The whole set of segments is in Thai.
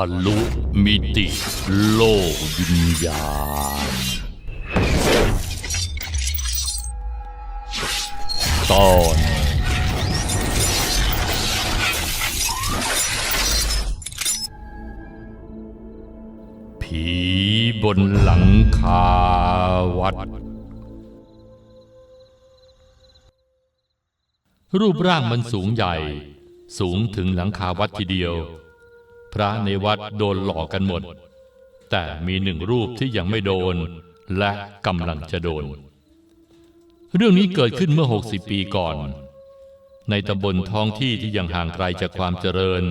ะลุมิติโลกวิญญาณ ตอนผีบนหลังคาวัด รูปร่างมันสูงใหญ่ สูงถึงหลังคาวัดทีเดียว พระในวัดโดนหลอกกันหมด แต่มีหนึ่งรูปที่ยังไม่โดน และกำลังจะโดน เรื่องนี้เกิดขึ้นเมื่อ 60 ปีก่อน ในตำบลท้องที่ที่ยังห่างไกลจากความเจริญ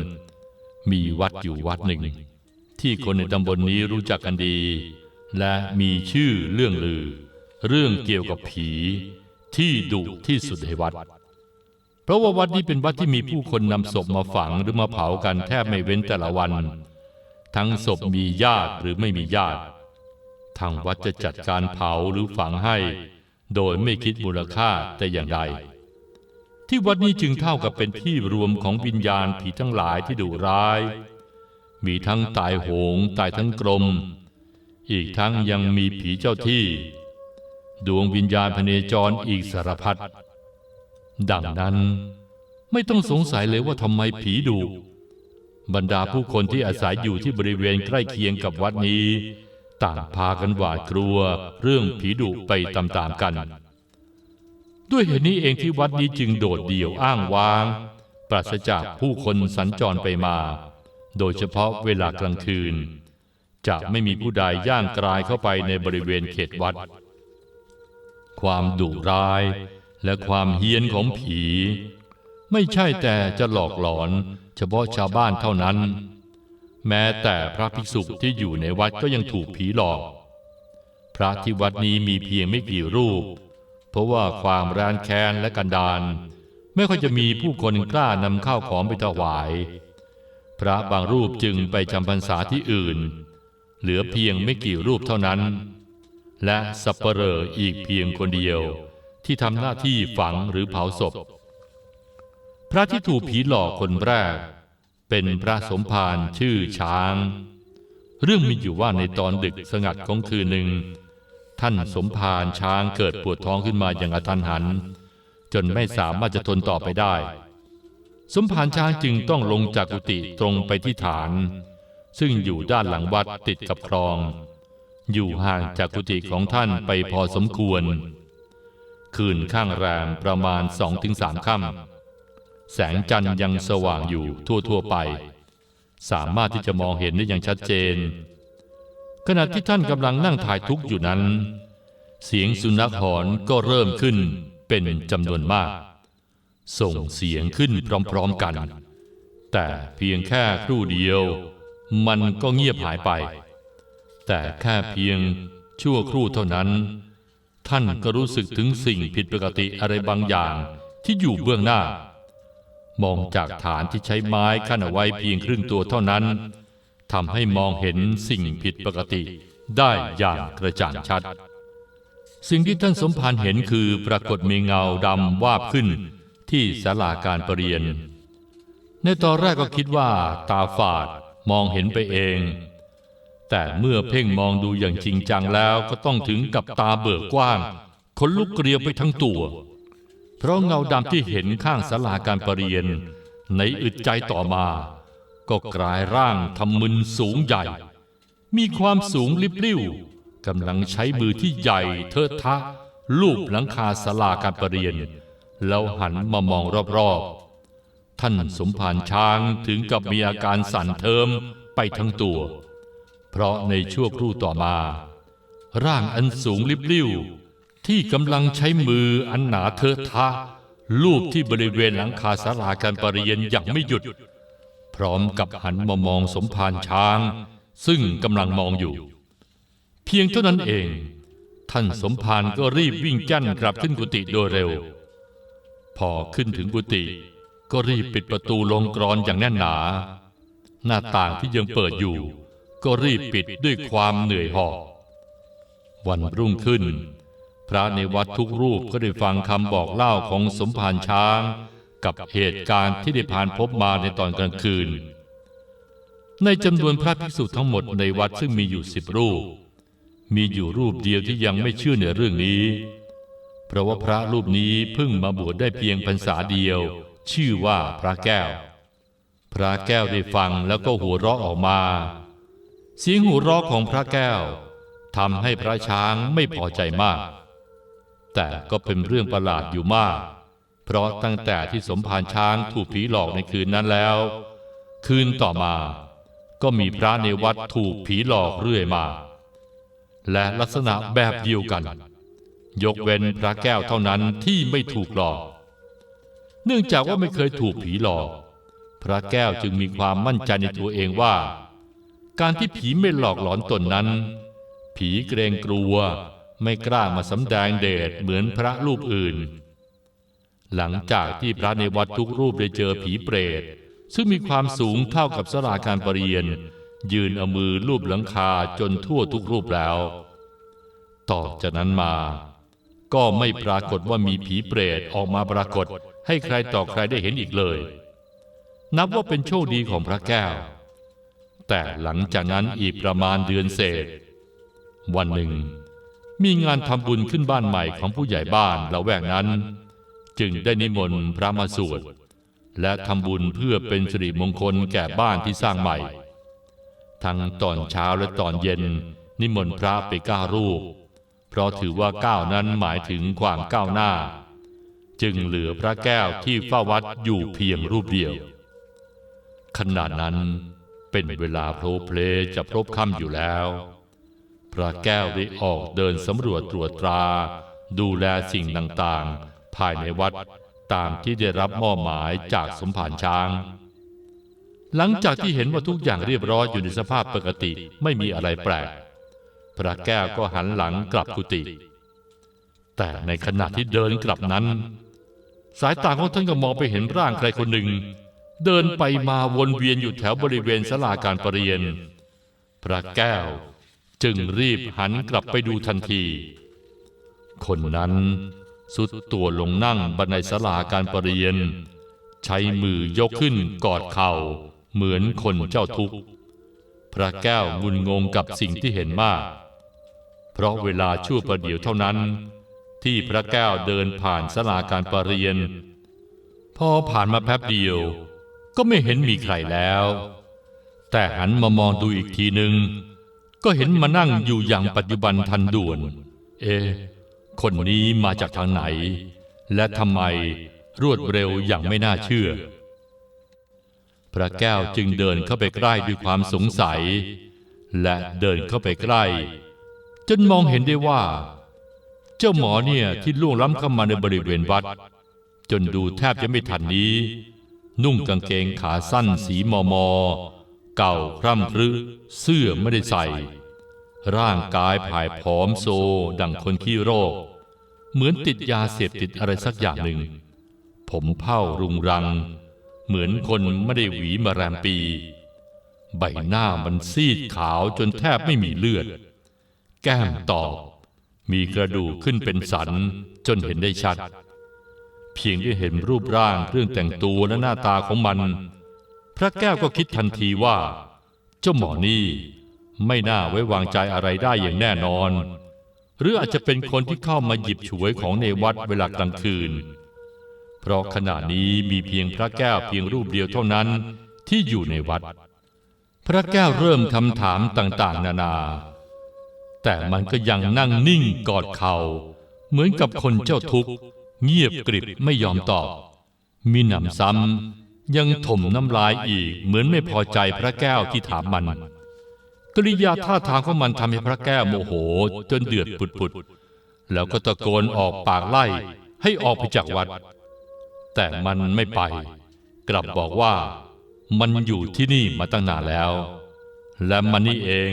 มีวัดอยู่วัดหนึ่ง ที่คนในตำบลนนี้รู้จักกันดี และมีชื่อเรื่องลือ เรื่องเกี่ยวกับผีที่ดุที่สุดในวัด เพราะว่าวัดนี้เป็นวัดที่มีผู้คนนำศพมาฝังหรือมาเผากันแทบไม่เว้นแต่ละวัน ทั้งศพมีญาติหรือไม่มีญาติ ทางวัดจะจัดการเผาหรือฝังให้ โดยไม่คิดมูลค่าแต่อย่างใด ที่วัดนี้จึงเท่ากับเป็นที่รวมของวิญญาณผีทั้งหลายที่ดุร้าย มีทั้งตายโหงตายทั้งกลม อีกทั้งยังมีผีเจ้าที่ ดวงวิญญาณพเนจรอีกสารพัด ดังนั้นไม่ต้องสงสัยเลยว่าทำไมผีดุบรรดาผู้คนที่อาศัยอยู่ที่บริเวณใกล้เคียงกับวัดนี้ ต่างพากันหวาดกลัวเรื่องผีดุไปตามๆกัน ด้วยเหตุนี้เองที่วัดนี้จึงโดดเดี่ยวอ้างว้าง ปราศจากผู้คนสัญจรไปมา โดยเฉพาะเวลากลางคืน จะไม่มีผู้ใดย่างกรายเข้าไปในบริเวณเขตวัด ความดุร้าย และความเฮี้ยนของผี ไม่ใช่แต่จะหลอกหลอน เฉพาะชาวบ้านเท่านั้น แม้แต่พระภิกษุที่อยู่ในวัดก็ยังถูกผีหลอก พระที่วัดนี้มีเพียงไม่กี่รูป เพราะว่าความร้านแค้นและกันดานไม่ค่อยจะมีผู้คนกล้านำข้าวของไปถวาย พระบางรูปจึงไปจำพรรษาที่อื่น เหลือเพียงไม่กี่รูปเท่านั้น และสับเปลออีกเพียงคนเดียว ที่ทำหน้าที่ฝังหรือเผาศพ พระที่ถูกผีหลอกคนแรก เป็นพระสมภารชื่อช้าง เรื่องมีอยู่ว่าในตอนดึกสงัดของคืนหนึ่ง ท่านสมภารช้างเกิดปวดท้องขึ้นมาอย่างกระทันหัน จนไม่สามารถจะทนต่อไปได้ สมภารช้างจึงต้องลงจากกุฏิตรงไปที่ฐาน ซึ่งอยู่ด้านหลังวัดติดกับคลอง อยู่ห่างจากกุฏิของท่านไปพอสมควร คืนข้างแรมประมาณสองถึงสามค่ำแสงจันทร์ยังสว่างอยู่ทั่วๆไป สามารถที่จะมองเห็นได้อย่างชัดเจน ขณะที่ท่านกำลังนั่งถ่ายทุกข์อยู่นั้น เสียงสุนัขหอนก็เริ่มขึ้นเป็นจำนวนมาก ส่งเสียงขึ้นพร้อมๆกัน แต่เพียงแค่ครู่เดียว มันก็เงียบหายไป แต่แค่เพียงชั่วครู่เท่านั้น ท่านก็รู้สึกถึงสิ่งผิดปกติอะไรบางอย่างที่อยู่เบื้องหน้า มองจากฐานที่ใช้ไม้ขั้นเอาไว้เพียงครึ่งตัวเท่านั้นทำให้มองเห็นสิ่งผิดปกติได้อย่างกระจ่างชัด สิ่งที่ท่านสมภารเห็นคือปรากฏมีเงาดำวาบขึ้นที่ศาลาการประเรียน ในตอนแรกก็คิดว่าตาฝาดมองเห็นไปเอง แต่เมื่อเพ่งมองดูอย่างจริงจังแล้วก็ต้องถึงกับตาเบิกกว้างขนลุกเกลียวไปทั้งตัว เพราะเงาดำที่เห็นข้างศาลาการประเรียน ในอึดใจต่อมา ก็กลายร่างทำมึนสูงใหญ่ มีความสูงลิบลิ่วกำลังใช้มือที่ใหญ่เทอะทะ ลูบหลังคาศาลาการประเรียน แล้วหันมามองรอบๆ ท่านสมภารช้างถึงกับมีอาการสั่นเทิมไปทั้งตัว เพราะในชั่วครู่ต่อมา ร่างอันสูงลิบลิ่วที่กำลังใช้มืออันหนาเทอะทะลูบที่บริเวณหลังคาศาลาการประเรียนอย่างไม่หยุด พร้อมกับหันมามองสมภารช้าง ซึ่งกำลังมองอยู่ เพียงเท่านั้นเอง ท่านสมภารก็รีบวิ่งจั่นกลับขึ้นกุฏิโดยเร็ว พอขึ้นถึงกุฏิก็รีบปิดประตูลงกรอนอย่างแน่นหนา หน้าต่างที่ยังเปิดอยู่ ก็รีบปิดด้วยความเหนื่อยหอบวันรุ่งขึ้น พระในวัดทุกรูปก็ได้ฟังคำบอกเล่าของสมภารช้าง กับเหตุการณ์ที่ได้ผ่านพบมาในตอนกลางคืน ในจำนวนพระภิกษุทั้งหมดในวัดซึ่งมีอยู่สิบรูป มีอยู่รูปเดียวที่ยังไม่เชื่อในเรื่องนี้ เพราะว่าพระรูปนี้เพิ่งมาบวชได้เพียงพรรษาเดียว ชื่อว่าพระแก้ว พระแก้วได้ฟังแล้วก็หัวเราะออกมา เสียงหัวเราะของพระแก้วทำให้พระช้างไม่พอใจมาก แต่ก็เป็นเรื่องประหลาดอยู่มาก เพราะตั้งแต่ที่สมภารช้างถูกผีหลอกในคืนนั้นแล้ว คืนต่อมา ก็มีพระในวัดถูกผีหลอกเรื่อยมา และลักษณะแบบเดียวกัน ยกเว้นพระแก้วเท่านั้นที่ไม่ถูกหลอก เนื่องจากว่าไม่เคยถูกผีหลอก พระแก้วจึงมีความมั่นใจในตัวเองว่า การที่ผีไม่หลอกหลอนตนนั้น ผีเกรงกลัวไม่กล้ามาสำแดงเดชเหมือนพระรูปอื่น หลังจากที่พระในวัดทุกรูปได้เจอผีเปรต ซึ่งมีความสูงเท่ากับสลาการประเรียน ยืนเอามือลูบหลังคาจนทั่วทุกรูปแล้ว ต่อจากนั้นมา ก็ไม่ปรากฏว่ามีผีเปรตออกมาปรากฏให้ใครต่อใครได้เห็นอีกเลย นับว่าเป็นโชคดีของพระแก้ว แต่หลังจากนั้นอีกประมาณเดือนเศษ วันหนึ่ง มีงานทำบุญขึ้นบ้านใหม่ของผู้ใหญ่บ้านละแวกนั้น จึงได้นิมนต์พระมาสวดและทำบุญเพื่อเป็นสิริมงคลแก่บ้านที่สร้างใหม่ ทั้งตอนเช้าและตอนเย็นนิมนต์พระไปก้ารูป เพราะถือว่าก้าวนั้นหมายถึงความก้าวหน้า จึงเหลือพระแก้วที่เฝ้าวัดอยู่เพียงรูปเดียว ขณะนั้น เป็นเวลาโพลเพลจะพรบค่ำอยู่แล้ว พระแก้วได้ออกเดินสำรวจตรวจตรา ดูแลสิ่งต่างๆ ภายในวัดตามที่ได้รับมอบหมายจากสมภารช้าง หลังจากที่เห็นว่าทุกอย่างเรียบร้อยอยู่ในสภาพปกติไม่มีอะไรแปลก พระแก้วก็หันหลังกลับกุฏิแต่ในขณะที่เดินกลับนั้น สายตาของท่านก็มองไปเห็นร่างใครคนหนึ่ง เดินไปมาวนเวียนอยู่แถวบริเวณศาลาการประเรียน พระแก้วจึงรีบหันกลับไปดูทันที คนนั้นสุดตัวลงนั่งบนไดศาลาการประเรียน ใช้มือยกขึ้นกอดเข่าเหมือนคนเจ้าทุกข์ พระแก้วงุนงงกับสิ่งที่เห็นมาก เพราะเวลาชั่วประเดี๋ยวเท่านั้น ที่พระแก้วเดินผ่านศาลาการประเรียน พอผ่านมาแป๊บเดียว ก็ไม่เห็นมีใครแล้ว แต่หันมามองดูอีกทีหนึ่งก็เห็นมานั่งอยู่อย่างปัจจุบันทันด่วน เอะคนนี้มาจากทางไหน และทำไมรวดเร็วอย่างไม่น่าเชื่อ พระแก้วจึงเดินเข้าไปใกล้ด้วยความสงสัย และเดินเข้าไปใกล้ จนมองเห็นได้ว่า เจ้าหมอเนี่ยที่ล่วงล้ำเข้ามาในบริเวณวัด จนดูแทบจะไม่ทันนี้ นุ่งกางเกงขาสั้นสีมอมอ เก่าคร่ำครึเสื้อไม่ได้ใส่ ร่างกายผายผอมโซ ดังคนขี้โรค เหมือนติดยาเสพติดอะไรสักอย่างหนึ่ง ผมเผ้ารุงรัง เหมือนคนไม่ได้หวีมาแรมปี ใบหน้ามันซีดขาวจนแทบไม่มีเลือด แก้มตอบ มีกระดูกขึ้นเป็นสันจนเห็นได้ชัด เพียงได้เห็นรูปร่างเครื่องแต่งตัวและหน้าตาของมัน พระแก้วก็คิดทันทีว่า เจ้าหมอนี่ไม่น่าไว้วางใจอะไรได้อย่างแน่นอน หรืออาจจะเป็นคนที่เข้ามาหยิบฉวยของในวัดเวลากลางคืน เพราะขณะนี้มีเพียงพระแก้วเพียงรูปเดียวเท่านั้นที่อยู่ในวัด พระแก้วเริ่มคำถามต่างๆ นานา แต่มันก็ยังนั่งนิ่งกอดเขา่าเหมือนกับคนเจ้าทุกข์ เงียบกริบไม่ยอมตอบ มีหนำซ้ำยังถมน้ำลายอีกเหมือนไม่พอใจพระแก้วที่ถามมัน กริยาท่าทางของมันทำให้พระแก้วโมโหจนเดือดปุดๆแล้วก็ตะโกนออกปากไล่ให้ออกไปจากวัด แต่มันไม่ไป กลับบอกว่ามันอยู่ที่นี่มาตั้งนานแล้ว และมันนี่เอง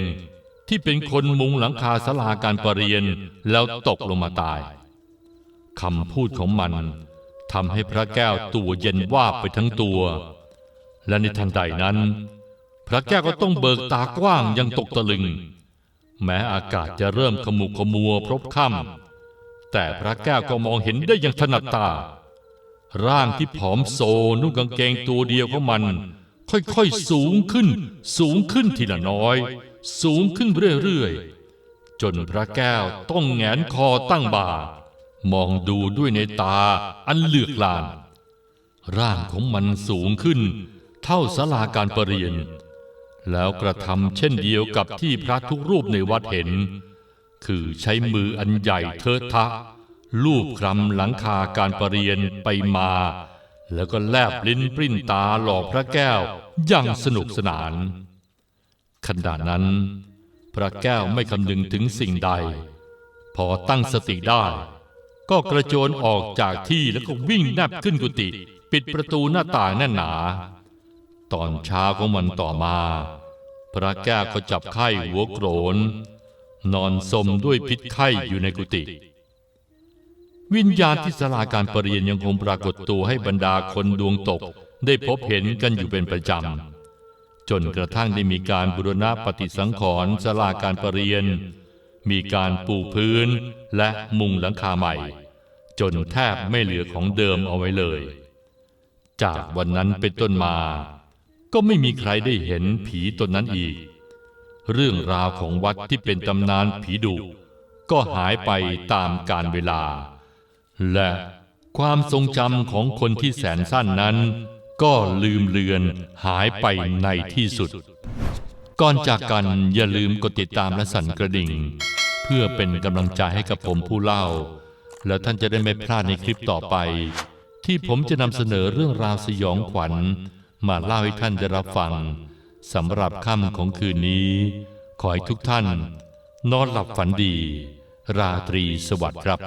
ที่เป็นคนมุงหลังคาศาลาการประเรียนแล้วตกลงมาตาย คำพูดของมันทำให้พระแก้วตัวเย็นวาบไปทั้งตัว และในทันใดนั้น พระแก้วก็ต้องเบิกตากว้างอยังตกตะลึง แม้อากาศจะเริ่มขมุกขมัวพรบค่ำแต่พระแก้วก็มองเห็นได้อย่างถนัดตา ร่างที่ผอมโซนุ่งกางเกงตัวเดียวของมัน ค่อยๆสูงขึ้น สูงขึ้นทีละน้อย สูงขึ้นเรื่อยๆจนพระแก้วต้องแหงนคอตั้งบ่า มองดูด้วยในตาอันเลือกลาน ร่างของมันสูงขึ้น เท่าศาลาการประเรียน แล้วกระทำเช่นเดียวกับที่พระทุกรูปในวัดเห็น คือใช้มืออันใหญ่เทิดทะ ลูบคลำหลังคาการประเรียนไปมา แล้วก็แลบลิ้นปริ้นตาหลอกพระแก้วอย่างสนุกสนาน ขณะนั้น พระแก้วไม่คำนึงถึงสิ่งใด พอตั้งสติได้ ก็กระโจนออกจากที่แล้วก็วิ่งแนบขึ้นกุฏิปิดประตูหน้าต่างแน่นหนา ตอนเช้าของมันต่อมา พระแก้วก็จับไข้หัวโกรน นอนสมด้วยพิษไข้อยู่ในกุฏิวิญญาณที่สลาการประเรียนยังคงปรากฏตัวให้บรรดาคนดวงตกได้พบเห็นกันอยู่เป็นประจำจนกระทั่งได้มีการบุรณะปฏิสังขรณ์สลาการประเรียน มีการปูพื้นและมุงหลังคาใหม่ จนแทบไม่เหลือของเดิมเอาไว้เลย จากวันนั้นเป็นต้นมา ก็ไม่มีใครได้เห็นผีตนนั้นอีก เรื่องราวของวัดที่เป็นตำนานผีดุก็หายไปตามกาลเวลา และความทรงจำของคนที่แสนสั้นนั้น ก็ลืมเลือนหายไปในที่สุด ก่อนจากกันอย่าลืมกดติดตามและสั่นกระดิ่ง เพื่อเป็นกำลังใจให้กับผมผู้เล่า แล้วท่านจะได้ไม่พลาดในคลิปต่อไป ที่ผมจะนำเสนอเรื่องราวสยองขวัญ มาเล่าให้ท่านได้รับฟังสำหรับค่ำของคืนนี้ ขอให้ทุกท่าน นอนหลับฝันดี ราตรีสวัสดิ์ครับ